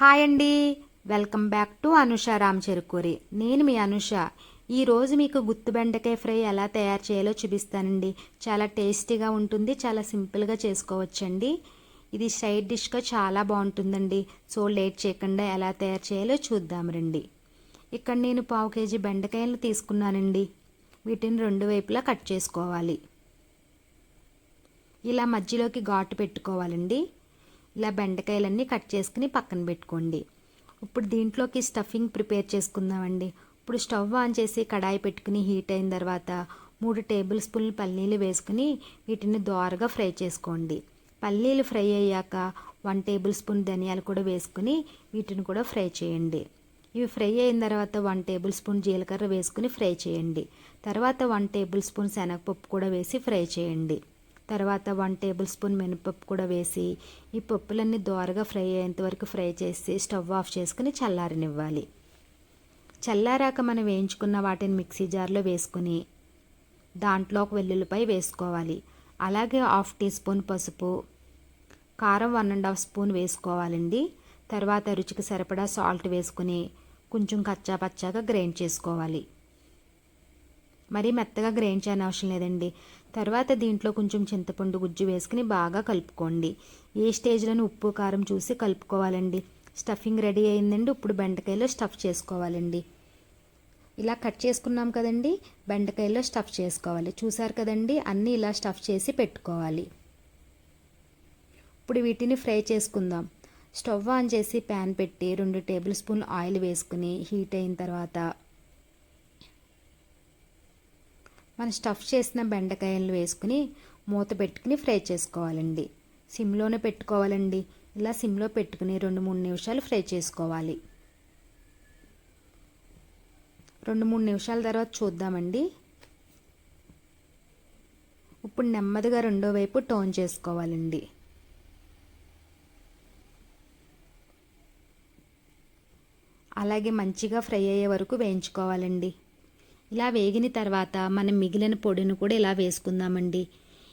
Hi అండి. Welcome back to Anusha Ram Cherukuri. నేను మీ అనుష. ఈరోజు మీకు గుత్తు బెండకాయ ఫ్రై ఎలా తయారు చేయాలో చూపిస్తానండి. చాలా టేస్టీగా ఉంటుంది చాలా సింపుల్గా చేసుకోవచ్చండి. ఇది సైడ్ డిష్గా చాలా బాగుంటుందండి. సో లేట్ చేయకుండా ఎలా తయారు చేయాలో చూద్దాం రండి. ఇక్కడ నేను పావు కేజీ బెండకాయలు తీసుకున్నానండి. వీటిని రెండు వైపులా కట్ చేసుకోవాలి. ఇలా మధ్యలోకి ఘాటు పెట్టుకోవాలండి. ఇలా బెండకాయలన్నీ కట్ చేసుకుని పక్కన పెట్టుకోండి. ఇప్పుడు దీంట్లోకి స్టఫింగ్ ప్రిపేర్ చేసుకుందామండి. ఇప్పుడు స్టవ్ ఆన్ చేసి కడాయి పెట్టుకుని హీట్ అయిన తర్వాత మూడు టేబుల్ స్పూన్లు పల్లీలు వేసుకుని వీటిని దోరగా ఫ్రై చేసుకోండి. పల్లీలు ఫ్రై అయ్యాక వన్ టేబుల్ స్పూన్ ధనియాలు కూడా వేసుకుని వీటిని కూడా ఫ్రై చేయండి. ఇవి ఫ్రై అయిన తర్వాత వన్ టేబుల్ స్పూన్ జీలకర్ర వేసుకుని ఫ్రై చేయండి. తర్వాత వన్ టేబుల్ స్పూన్ శనగపప్పు కూడా వేసి ఫ్రై చేయండి. తర్వాత వన్ టేబుల్ స్పూన్ మినపప్పు కూడా వేసి ఈ పప్పులన్నీ దోరగా ఫ్రై అయ్యేంత వరకు ఫ్రై చేసి స్టవ్ ఆఫ్ చేసుకుని చల్లారనివ్వాలి. చల్లారాక మనం వేయించుకున్న వాటిని మిక్సీ జార్లో వేసుకుని దాంట్లో ఒక వెల్లుల్లిపై వేసుకోవాలి. అలాగే హాఫ్ టీ స్పూన్ పసుపు కారం వన్ అండ్ హాఫ్ స్పూన్ వేసుకోవాలండి. తర్వాత రుచికి సరిపడా సాల్ట్ వేసుకుని కొంచెం కచ్చా పచ్చాగా గ్రైండ్ చేసుకోవాలి. మరీ మెత్తగా గ్రైండ్ చేయని అవసరం లేదండి. తర్వాత దీంట్లో కొంచెం చింతపండు గుజ్జు వేసుకుని బాగా కలుపుకోండి. ఏ స్టేజ్లోని ఉప్పు కారం చూసి కలుపుకోవాలండి. స్టఫింగ్ రెడీ అయిందండి. ఇప్పుడు బెండకాయలో స్టఫ్ చేసుకోవాలండి. ఇలా కట్ చేసుకున్నాం కదండి. బెండకాయలో స్టఫ్ చేసుకోవాలి. చూసారు కదండి? అన్నీ ఇలా స్టఫ్ చేసి పెట్టుకోవాలి. ఇప్పుడు వీటిని ఫ్రై చేసుకుందాం. స్టవ్ ఆన్ చేసి ప్యాన్ పెట్టి రెండు టేబుల్ స్పూన్ ఆయిల్ వేసుకుని హీట్ అయిన తర్వాత మనం స్టఫ్ చేసిన బెండకాయలు వేసుకుని మూత పెట్టుకుని ఫ్రై చేసుకోవాలండి. సిమ్లోనే పెట్టుకోవాలండి. ఇలా సిమ్లో పెట్టుకుని రెండు మూడు నిమిషాలు ఫ్రై చేసుకోవాలి. రెండు మూడు నిమిషాల తర్వాత చూద్దామండి. ఇప్పుడు నెమ్మదిగా రెండో వైపు టోన్ చేసుకోవాలండి. అలాగే మంచిగా ఫ్రై అయ్యే వరకు వేయించుకోవాలండి. ఇలా వేగిన తర్వాత మనం మిగిలిన పొడిని కూడా ఇలా వేసుకుందామండి.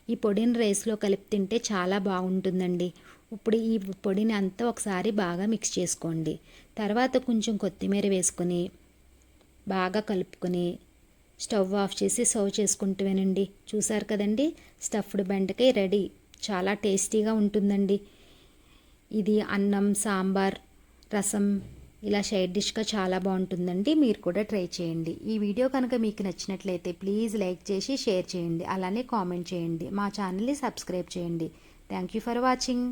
ఈ పొడిని రైస్లో కలిపి తింటే చాలా బాగుంటుందండి. ఇప్పుడు ఈ పొడిని అంతా ఒకసారి బాగా మిక్స్ చేసుకోండి. తర్వాత కొంచెం కొత్తిమీర వేసుకొని బాగా కలుపుకొని స్టవ్ ఆఫ్ చేసి సర్వ్ చేసుకుంటువేనండి చూసారు కదండి? స్టఫ్డ్ బెండకాయ రెడీ. చాలా టేస్టీగా ఉంటుందండి. ఇది అన్నం సాంబార్ రసం ఇలా సైడ్ డిష్గా చాలా బాగుంటుందండి. మీరు కూడా ట్రై చేయండి. ఈ వీడియో కనుక మీకు నచ్చినట్లయితే ప్లీజ్ లైక్ చేసి షేర్ చేయండి. అలానే కామెంట్ చేయండి. మా ఛానల్ని సబ్స్క్రైబ్ చేయండి. Thank you for watching.